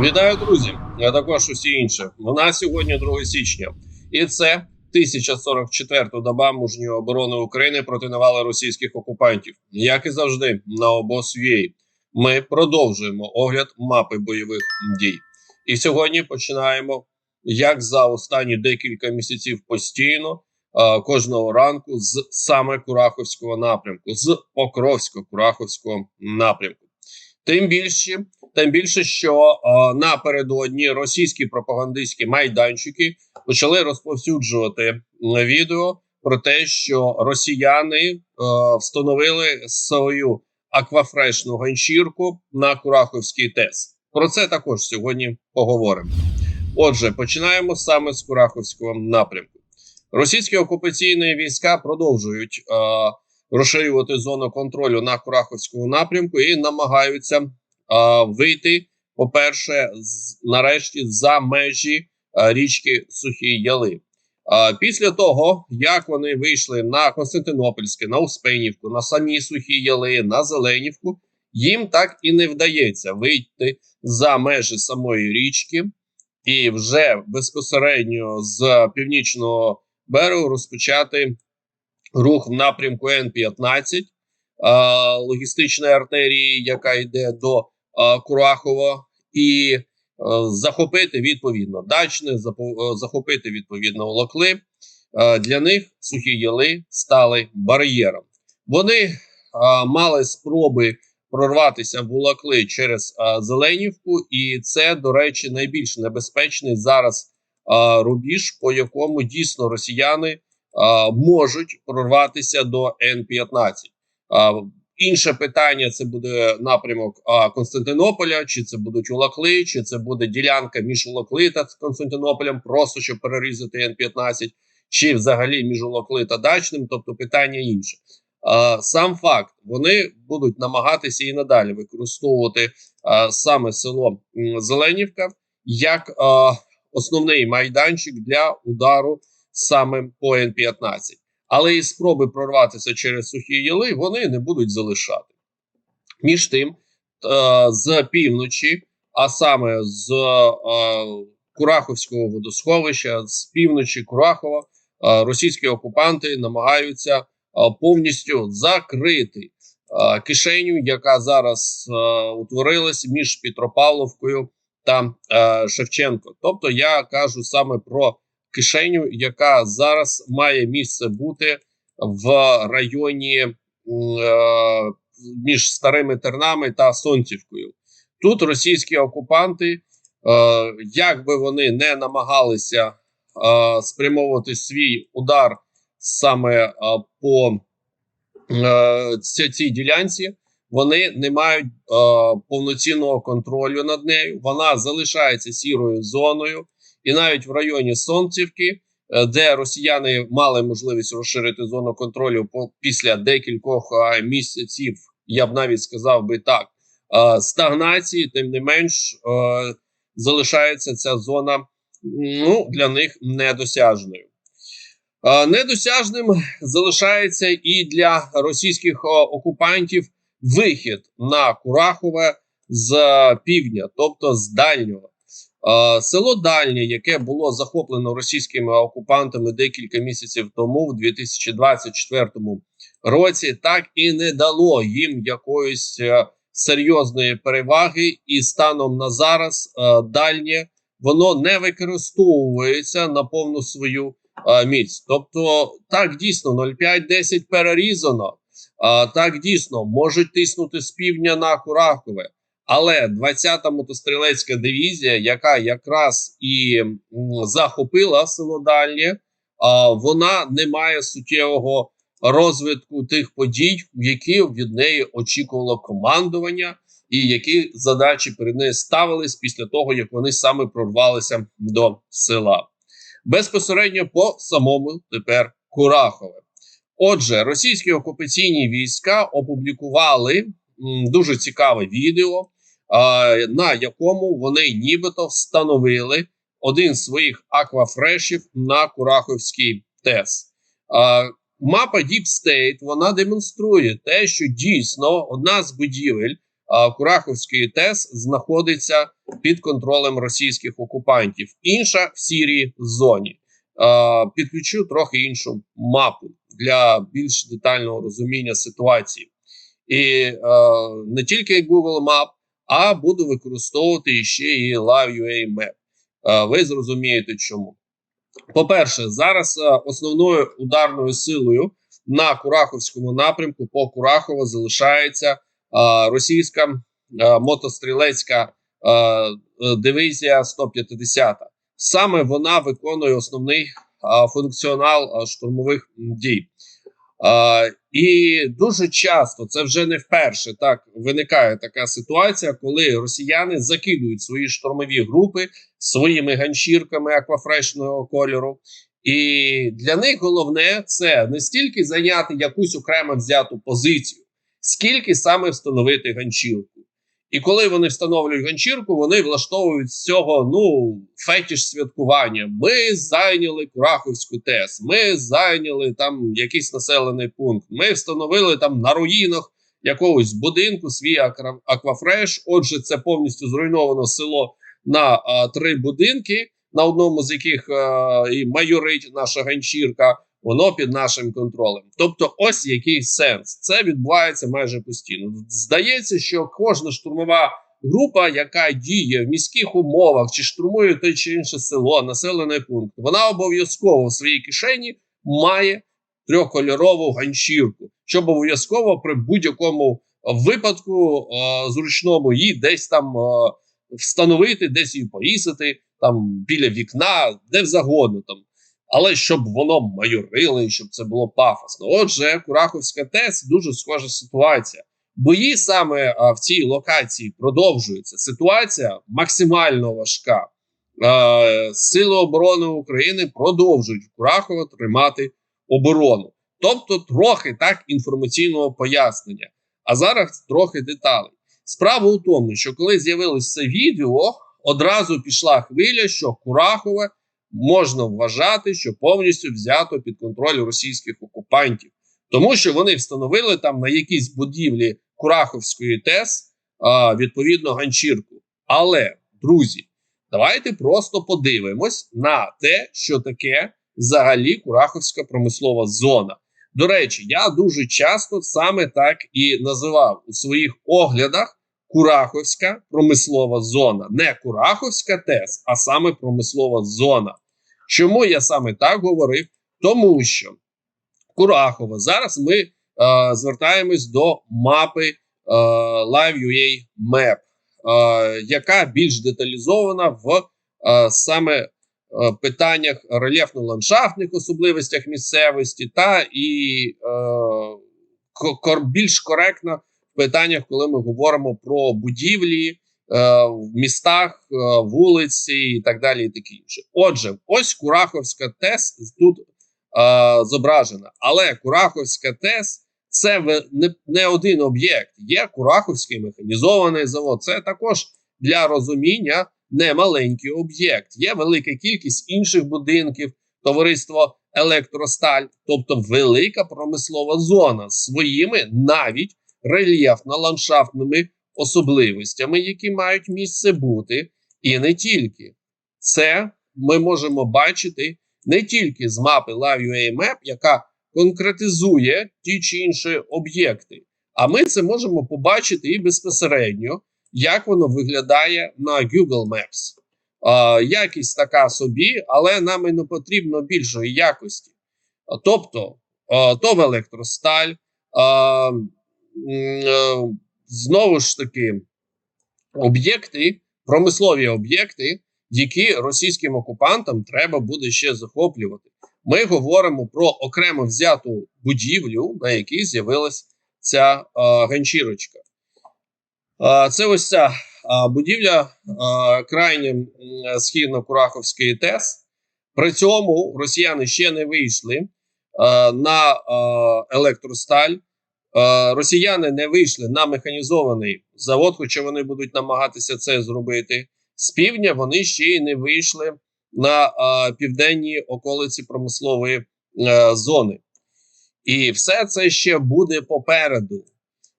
Вітаю, друзі! А також усі інші. У нас сьогодні 2 січня, і це 1044-та доба мужньої оборони України проти навали російських окупантів. Як і завжди, на обосвій ми продовжуємо огляд мапи бойових дій. І сьогодні починаємо, як за останні декілька місяців постійно, кожного ранку з саме Кураховського напрямку, з Покровсько-Кураховського напрямку. Тим більше, тим більше, що е, напередодні російські пропагандистські майданчики почали розповсюджувати відео про те, що росіяни е, встановили свою аквафрешну ганчірку на Кураховський ТЕС. Про це також сьогодні поговоримо. Отже, починаємо саме з Кураховського напрямку. Російські окупаційні війська продовжують е, розширювати зону контролю на Кураховському напрямку і намагаються е, вийти, по-перше, нарешті за межі е, річки Сухі Яли. Е, після того, як вони вийшли на Константинопольське, на Успенівку, на самі Сухі Яли, на Зеленівку, їм так і не вдається вийти за межі самої річки, і вже безпосередньо з північного берегу розпочати рух в напрямку Н-15 логістичної артерії, яка йде до Курахова, і захопити відповідно дачне, захопити відповідно Локли. Для них сухі яли стали бар'єром. Вони мали спроби прорватися в Улакли через а, Зеленівку, і це, до речі, найбільш небезпечний зараз а, рубіж, по якому дійсно росіяни можуть прорватися до Н-15. А, інше питання: це буде напрямок а, Константинополя, чи це будуть Улакли, чи це буде ділянка між Улакли та Константинополем, просто щоб перерізати Н-15, чи взагалі між Улакли та Дачним, тобто питання інше. А, сам факт, вони будуть намагатися і надалі використовувати а, саме село Зеленівка як а, основний майданчик для удару саме по Н-15. Але і спроби прорватися через сухі яли вони не будуть залишати. Між тим, е, з півночі, а саме з е, Кураховського водосховища, з півночі Курахова, е, російські окупанти намагаються повністю закрити кишеню, яка зараз утворилась між Петропавловкою та Шевченко. Тобто я кажу саме про кишеню, яка зараз має місце бути в районі е, між старими тернами та Сонцівкою. Тут російські окупанти, е, як би вони не намагалися е, спрямовувати свій удар саме е, по е, цій ділянці, вони не мають е, повноцінного контролю над нею. Вона залишається сірою зоною, і навіть в районі Сонцівки, е, де росіяни мали можливість розширити зону контролю після декількох місяців, я б навіть сказав би так, е, стагнації, тим не менш, е, залишається ця зона ну, для них недосяжною. Недосяжним залишається і для російських окупантів вихід на Курахове з півдня, тобто з дальнього. Село Дальнє, яке було захоплено російськими окупантами декілька місяців тому, в 2024 році, так і не дало їм якоїсь е, серйозної переваги, і станом на зараз е, дальнє воно не використовується на повну свою е, міць. Тобто, так дійсно 0,5-10 перерізано. Так дійсно можуть тиснути з півдня на Курахове. Але 20-та мотострілецька дивізія, яка якраз і захопила село Дальнє, вона не має суттєвого розвитку тих подій, які від неї очікувало командування, і які задачі перед нею ставились після того, як вони саме прорвалися до села. Безпосередньо по самому тепер Курахове. Отже, російські окупаційні війська опублікували дуже цікаве відео, на якому вони нібито встановили один з своїх аквафрешів на Кураховський ТЕС. Мапа Deep State вона демонструє те, що дійсно одна з будівель а, Кураховської ТЕС знаходиться під контролем російських окупантів. Інша в сірій зоні. А, підключу трохи іншу мапу для більш детального розуміння ситуації. І е, не тільки Google Map, а буду використовувати ще і Live.ua Map. Ви зрозумієте, чому. По-перше, зараз основною ударною силою на Кураховському напрямку по Курахово залишається російська мотострілецька е, дивізія 150. Саме вона виконує основний функціонал штурмових дій. І дуже часто це вже не вперше так виникає така ситуація, коли росіяни закидують свої штурмові групи своїми ганчірками аквафрешного кольору. І для них головне це не стільки зайняти якусь окремо взяту позицію, скільки саме встановити ганчірку. І коли вони встановлюють ганчірку, вони влаштовують з цього ну фетіш святкування. Ми зайняли Кураховську ТЕС, ми зайняли там якийсь населений пункт. Ми встановили там на руїнах якогось будинку свій аквафреш. Отже, це повністю зруйновано село на а, три будинки, на одному з яких а, і майорить наша ганчірка. Воно під нашим контролем. Тобто, ось який сенс. Це відбувається майже постійно. Здається, що кожна штурмова група, яка діє в міських умовах чи штурмує те чи інше село, населений пункт, вона обов'язково в своїй кишені має трьохкольорову ганчірку, щоб обов'язково при будь-якому випадку е, зручному її десь там е, встановити, десь її повісити, там біля вікна, де завгодно там але щоб воно майорило і щоб це було пафосно. Отже, Кураховська ТЕС дуже схожа ситуація. Бої саме а, в цій локації продовжуються. Ситуація максимально важка. Е, Сили оборони України продовжують в Курахово тримати оборону. Тобто, трохи так інформаційного пояснення. А зараз трохи деталей. Справа у тому, що коли з'явилось це відео, одразу пішла хвиля, що Курахове можна вважати, що повністю взято під контроль російських окупантів, тому що вони встановили там на якійсь будівлі Кураховської ТЕС відповідно ганчірку. Але, друзі, давайте просто подивимось на те, що таке взагалі Кураховська промислова зона. До речі, я дуже часто саме так і називав у своїх оглядах. Кураховська промислова зона, не Кураховська ТЕС, а саме промислова зона. Чому я саме так говорив? Тому що Курахова зараз ми е, звертаємось до мапи е, Live.ua Map, е, яка більш деталізована в е, саме е, питаннях рельєфно-ландшафтних особливостях місцевості, та і е, більш коректна в питаннях, коли ми говоримо про будівлі. В містах, вулиці і так далі, і таке інше. Отже, ось Кураховська ТЕС тут е, зображена. Але Кураховська ТЕС це не, не один об'єкт. Є Кураховський механізований завод. Це також для розуміння не маленький об'єкт. Є велика кількість інших будинків, товариство Електросталь, тобто велика промислова зона з своїми навіть рельєфно-ландшафтними особливостями, які мають місце бути, і не тільки. Це ми можемо бачити не тільки з мапи Live.ua Map, яка конкретизує ті чи інші об'єкти, а ми це можемо побачити і безпосередньо, як воно виглядає на Google Maps. А, якість така собі, але нам і не потрібно більшої якості. Тобто, а, то в електросталь. А, а, знову ж таки об'єкти, промислові об'єкти, які російським окупантам треба буде ще захоплювати. Ми говоримо про окремо взяту будівлю, на якій з'явилася ця е, ганчірочка. Е, це ось ця е, будівля е, крайнє східно-Кураховської ТЕС. При цьому росіяни ще не вийшли е, на е, електросталь. Росіяни не вийшли на механізований завод, хоча вони будуть намагатися це зробити. З півдня вони ще й не вийшли на е, південні околиці промислової е, зони. І все це ще буде попереду.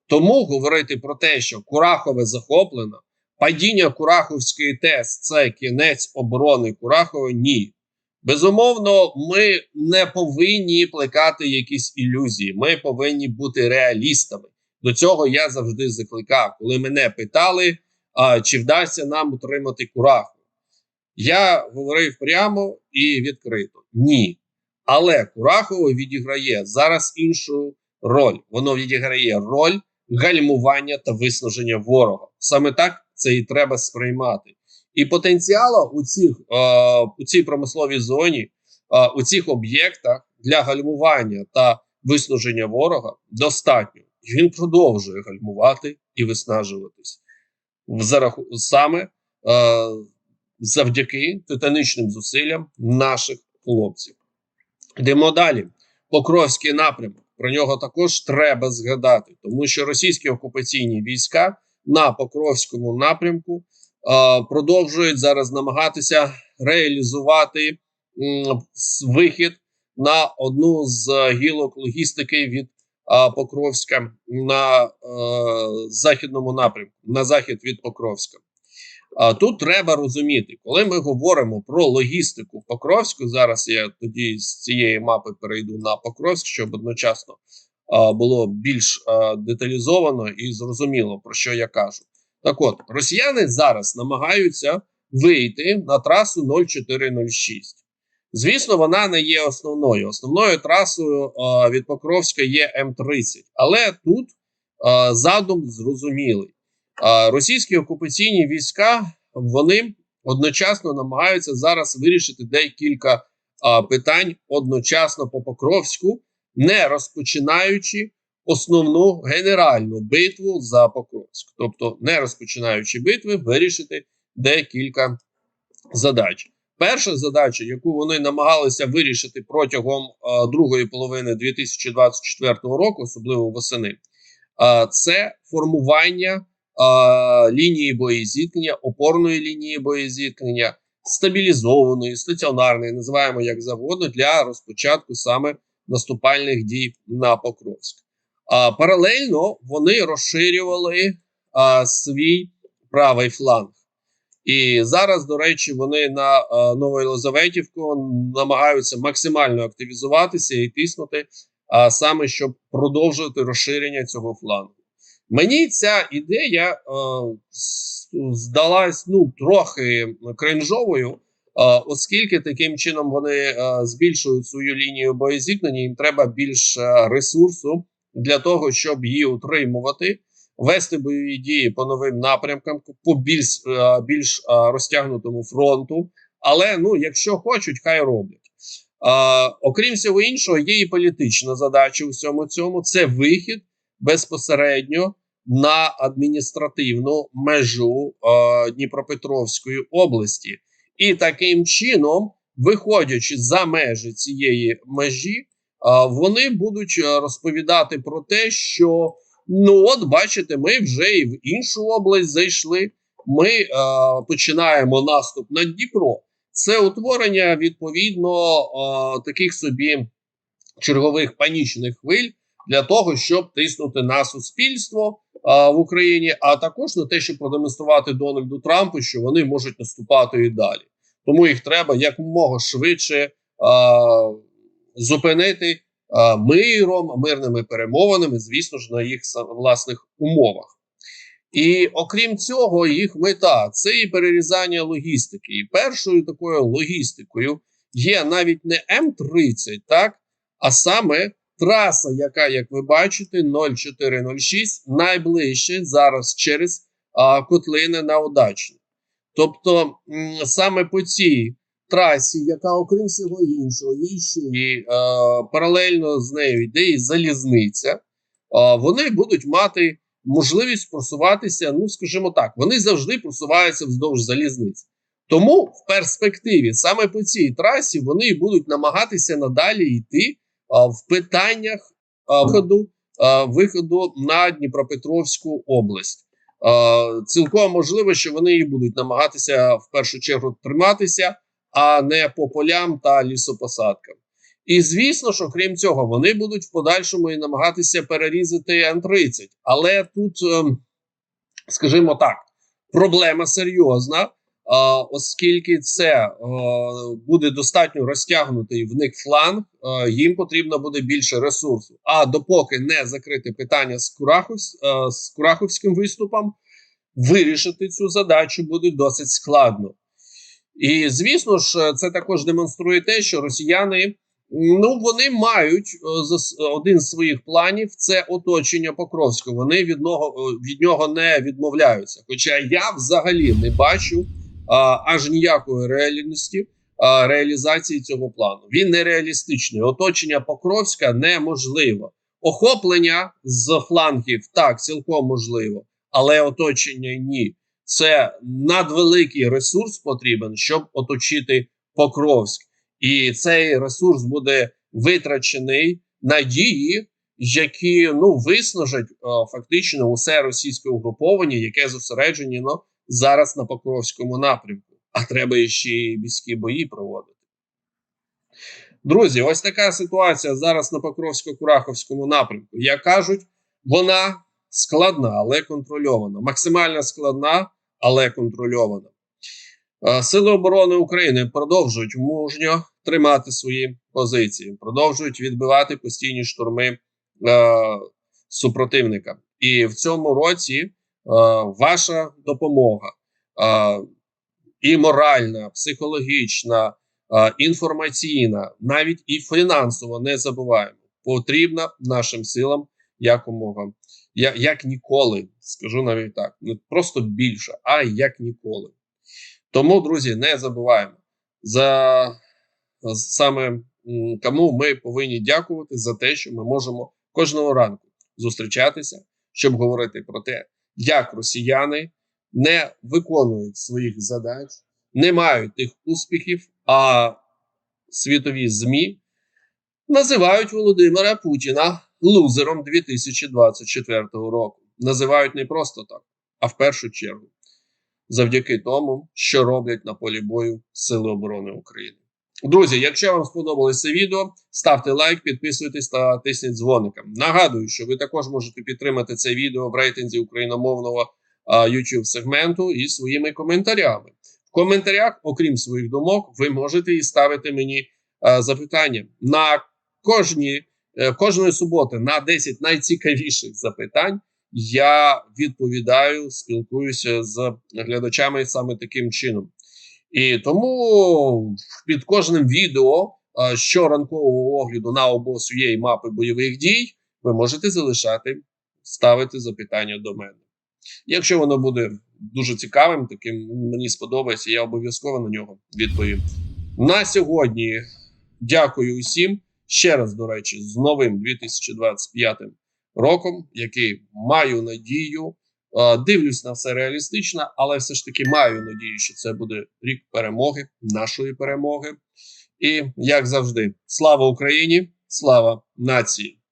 Тому говорити про те, що Курахове захоплено, падіння Кураховської ТЕС це кінець оборони Курахова. Ні. Безумовно, ми не повинні плекати якісь ілюзії. Ми повинні бути реалістами. До цього я завжди закликав, коли мене питали, а, чи вдасться нам утримати Кураху. Я говорив прямо і відкрито: ні. Але Курахово відіграє зараз іншу роль. Воно відіграє роль гальмування та виснаження ворога. Саме так це і треба сприймати. І потенціалу у цих е, у цій промисловій зоні, е, у цих об'єктах для гальмування та виснаження ворога достатньо. Він продовжує гальмувати і виснажуватись за саме е, завдяки титанічним зусиллям наших хлопців. Йдемо далі. Покровський напрямок. Про нього також треба згадати, тому що російські окупаційні війська на Покровському напрямку продовжують зараз намагатися реалізувати вихід на одну з гілок логістики від е, Покровська на е, західному напрямку, на захід від Покровська. Тут треба розуміти, коли ми говоримо про логістику Покровську. Зараз я тоді з цієї мапи перейду на Покровськ, щоб одночасно було більш деталізовано і зрозуміло про що я кажу. Так от, росіяни зараз намагаються вийти на трасу 0406. Звісно, вона не є основною. Основною трасою а, від Покровська є М30, але тут а, задум зрозумілий. А російські окупаційні війська вони одночасно намагаються зараз вирішити декілька а, питань одночасно по Покровську, не розпочинаючи основну генеральну битву за Покровськ. Тобто, не розпочинаючи битви, вирішити декілька задач. Перша задача, яку вони намагалися вирішити протягом а, другої половини 2024 року, особливо восени, а, це формування а, лінії боєзіткнення, опорної лінії боєзіткнення, стабілізованої, стаціонарної, називаємо як завгодно, для розпочатку саме наступальних дій на Покровськ. Паралельно вони розширювали а, свій правий фланг. І зараз, до речі, вони на а, Новоєлизаветівку намагаються максимально активізуватися і тиснути, а саме щоб продовжувати розширення цього флангу. Мені ця ідея е, здалась ну трохи кринжовою, е, оскільки таким чином вони е, збільшують свою лінію боєзіткнення, їм треба більше ресурсу для того, щоб її утримувати, вести бойові дії по новим напрямкам, по більш, е, більш е, розтягнутому фронту. Але ну, якщо хочуть, хай роблять. Е, окрім всього іншого, є і політична задача у всьому цьому це вихід безпосередньо на адміністративну межу е, Дніпропетровської області, і таким чином, виходячи за межі цієї межі, вони будуть е, розповідати про те, що ну от бачите, ми вже і в іншу область зайшли. Ми е, починаємо наступ на Дніпро. Це утворення відповідно е, таких собі чергових панічних хвиль для того, щоб тиснути на суспільство а, в Україні, а також на те, щоб продемонструвати Дональду Трампу, що вони можуть наступати і далі. Тому їх треба якомога швидше а, зупинити миром, мирними перемовинами, звісно ж, на їх власних умовах. І окрім цього, їх мета це і перерізання логістики. І першою такою логістикою є навіть не М30, так, а саме траса, яка, як ви бачите, 0406 найближче зараз через а, котлини на Удачні. Тобто, м, саме по цій трасі, яка, окрім всього іншого, є ще і е, паралельно з нею йде і залізниця, а, вони будуть мати можливість просуватися. Ну, скажімо так, вони завжди просуваються вздовж залізниці. Тому в перспективі саме по цій трасі вони будуть намагатися надалі йти а, в питаннях а, виходу, а, виходу на Дніпропетровську область. А, цілком можливо, що вони і будуть намагатися в першу чергу триматися, а не по полям та лісопосадкам. І звісно, що крім цього, вони будуть в подальшому і намагатися перерізати Н-30. Але тут, ем, скажімо так, проблема серйозна, оскільки це е, буде достатньо розтягнутий в них фланг, е, їм потрібно буде більше ресурсу. А допоки не закрити питання з, Кураховсь, е, з Кураховським виступом, вирішити цю задачу буде досить складно. І звісно ж, це також демонструє те, що росіяни ну вони мають е, один з своїх планів це оточення Покровського. Вони від нього е, від нього не відмовляються. Хоча я взагалі не бачу а, аж ніякої реальності а, реалізації цього плану. Він нереалістичний. Оточення Покровська неможливо. Охоплення з флангів так цілком можливо, але оточення ні. Це надвеликий ресурс потрібен, щоб оточити Покровськ. І цей ресурс буде витрачений на дії, які ну виснажать е, фактично усе російське угруповання, яке зосереджено зараз на Покровському напрямку. А треба ще й міські бої проводити. Друзі, ось така ситуація зараз на Покровсько-Кураховському напрямку. Як кажуть, вона складна, але контрольована. Максимально складна, але контрольована. Е, Сили оборони України продовжують мужньо тримати свої позиції, продовжують відбивати постійні штурми е, супротивника. І в цьому році е, ваша допомога е, і моральна, психологічна, е, інформаційна, навіть і фінансово не забуваємо, потрібна нашим силам якомога. Я, як ніколи, скажу навіть так, не просто більше, а як ніколи. Тому, друзі, не забуваємо за саме кому ми повинні дякувати за те, що ми можемо кожного ранку зустрічатися, щоб говорити про те, як росіяни не виконують своїх задач, не мають тих успіхів, а світові ЗМІ називають Володимира Путіна лузером 2024 року. Називають не просто так, а в першу чергу завдяки тому, що роблять на полі бою Сили оборони України. Друзі, якщо вам сподобалось це відео, ставте лайк, підписуйтесь та тисніть дзвоника. Нагадую, що ви також можете підтримати це відео в рейтинзі україномовного YouTube сегменту і своїми коментарями. В коментарях, окрім своїх думок, ви можете і ставити мені а, запитання на кожні, кожної суботи на 10 найцікавіших запитань. Я відповідаю, спілкуюся з глядачами саме таким чином. І тому під кожним відео щоранкового огляду на обоз UA мапи бойових дій ви можете залишати, ставити запитання до мене. Якщо воно буде дуже цікавим, таким мені сподобається, я обов'язково на нього відповім. На сьогодні дякую усім. Ще раз, до речі, з новим 2025 роком, який маю надію. Е, Дивлюсь на все реалістично, але все ж таки маю надію, що це буде рік перемоги, нашої перемоги. І як завжди, слава Україні, слава нації!